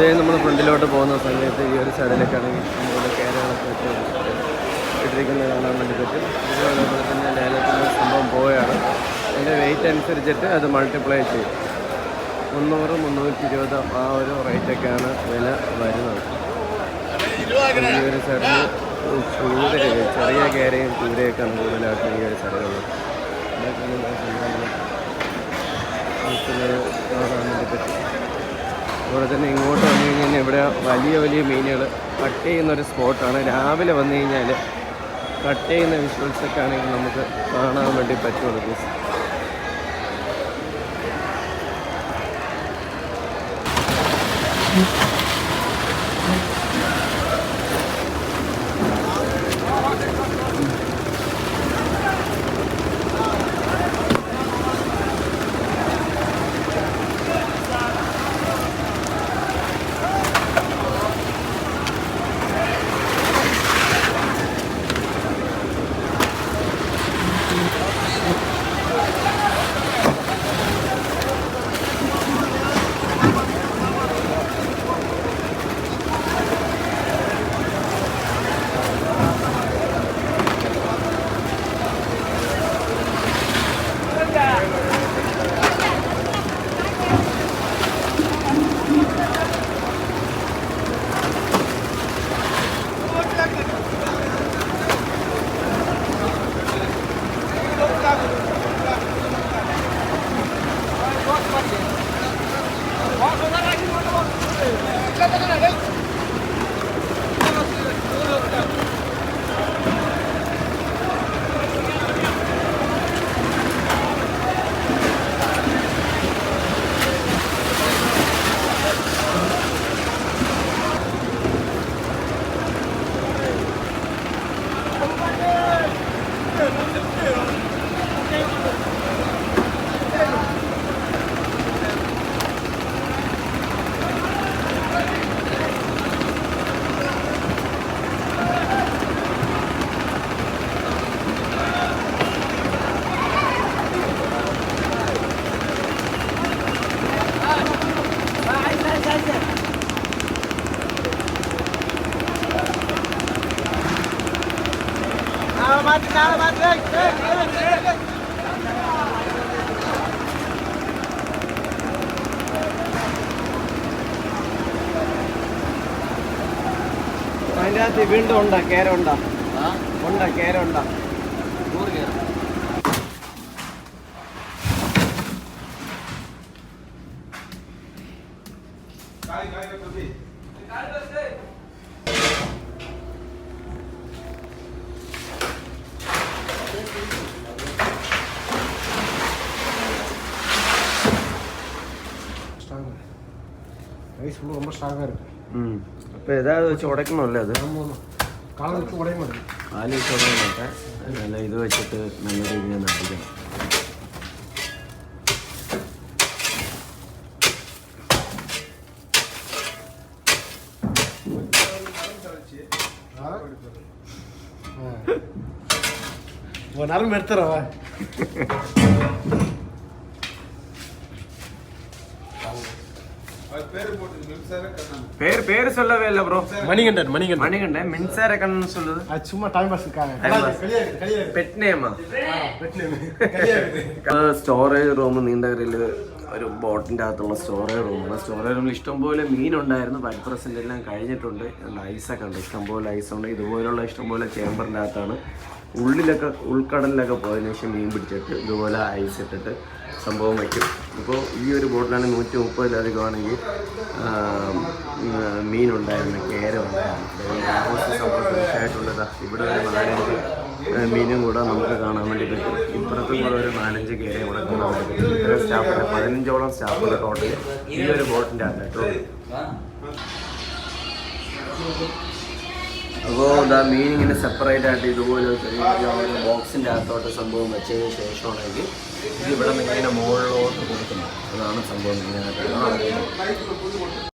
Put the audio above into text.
ഇതേ നമ്മൾ ഫ്രണ്ടിലോട്ട് പോകുന്ന സമയത്ത് ഈ ഒരു സൈഡിലേക്കാണെങ്കിൽ ആണെങ്കിൽ കേരളങ്ങളൊക്കെ വെച്ച് ഇട്ടിരിക്കുന്നത് കാണാൻ വേണ്ടി പറ്റും. അതുപോലെ തന്നെ ലേലത്തിന്റെ സംഭവം പോവുകയാണ്. അതിന്റെ വെയിറ്റ് അനുസരിച്ചിട്ട് അത് മൾട്ടിപ്ലൈ ചെയ്യും. മുന്നൂറ് മുന്നൂറ്റി ഇരുപത് ആ ഒരു റേറ്റൊക്കെയാണ് വില വരുന്നത്. ഈ ഒരു സൈഡിൽ ചൂരയൊക്കെ ചെറിയ കേരയും ചൂരയൊക്കെയാണ് കൂടുതലായിട്ട് ഈ ഒരു സൈഡിലുള്ളത്. നമുക്കിത് കാണാൻ വേണ്ടി പറ്റും. അതുപോലെ തന്നെ ഇങ്ങോട്ട് വന്നു കഴിഞ്ഞാൽ ഇവിടെ വലിയ വലിയ മീനുകൾ കട്ട് ചെയ്യുന്ന ഒരു സ്പോട്ടാണ്. രാവിലെ വന്നു കഴിഞ്ഞാൽ കട്ട് ചെയ്യുന്ന വിഷ്വൽസൊക്കെ ആണെങ്കിൽ നമുക്ക് കാണാൻ വേണ്ടി പറ്റുള്ളൂ Canta അതിന്റെ അകത്ത് വീണ്ടും ഉണ്ടോ? കേര ഉണ്ടോ? ഉണ്ടോ? കേര ഉണ്ടോ? Thank you. ரைஸ் ஃபுல்லாக ரொம்ப ஸ்ட்ராங்காக இருக்கு ம் இப்போ ஏதாவது வச்சு உடைக்கணும்ல அது காலை வச்சு உடைய மாட்டேன் காலை வச்சு உடைய மாட்டேன் நல்லா இது வச்சுட்டு நல்ல ரீதியாக நடிக்கணும் ஆ நேரம் எடுத்துறவா பேர் பேர் சொல்லவே இல்லை ப்ரோ மணிகண்டன் மணிகண்டன் மணிகண்டன் மின்சார கண்ணன் சொல்லுது அது சும்மா டைம் பாஸ் இருக்காங்க Time pass. கிடையாது கிடையாது പെറ്റ് നെയിമാ கிடையாது സ്റ്റോറേജ് റൂം നീണ്ടകരയിൽ ഒരു ബോട്ടിൻ്റെ അകത്തുള്ള സ്റ്റോറേജ് റൂമാണ് സ്റ്റോറേജ് റൂമിൽ ഇഷ്ടംപോലെ മീനുണ്ടായിരുന്നു ബഡ് പ്രസൻ്റ് എല്ലാം കഴിഞ്ഞിട്ടുണ്ട് അതുകൊണ്ട് ഐസൊക്കെ ഉണ്ട് ഇഷ്ടംപോലെ ഐസുണ്ട് ഇതുപോലുള്ള ഇഷ്ടംപോലെ ചേമ്പറിൻ്റെ അകത്താണ് ഉള്ളിലൊക്കെ ഉൾക്കടലിലൊക്കെ പോയതിനു ശേഷം മീൻ പിടിച്ചിട്ട് ഇതുപോലെ ഐസ് ഇട്ടിട്ട് സംഭവം വയ്ക്കും അപ്പോൾ ഈ ഒരു ബോട്ടിലാണ് നൂറ്റി മുപ്പതിലധികമാണെങ്കിൽ മീനുണ്ടായിരുന്നു കേര ഉണ്ടായിരുന്നു ഇവിടെ ഒരു നാലഞ്ച് മീനും കൂടെ നമുക്ക് കാണാൻ വേണ്ടി പറ്റും. ഇപ്പുറത്തും കൂടെ ഒരു നാലഞ്ച് കേരയും കൂടെ കാണാൻ വേണ്ടി പറ്റും. ഇത്രയും സ്റ്റാഫിന്റെ പതിനഞ്ചോളം സ്റ്റാഫിന് ടോട്ടൽ ഈ ഒരു ബോട്ടിന്റെ അകത്തായിട്ടുള്ളൂ അപ്പോൾ ഇതാ മീൻ ഇങ്ങനെ സെപ്പറേറ്റ് ആയിട്ട് ഇതുപോലെ ചെറിയ ബോക്സിന്റെ അകത്തോട്ട് സംഭവം വെച്ചതിന് ശേഷമാണെങ്കിൽ ഇത് ഇവിടെ നിന്ന് ഇങ്ങനെ മുകളിലോട്ട് കൊടുക്കുന്നത് അതാണ് സംഭവം. ഇങ്ങനെ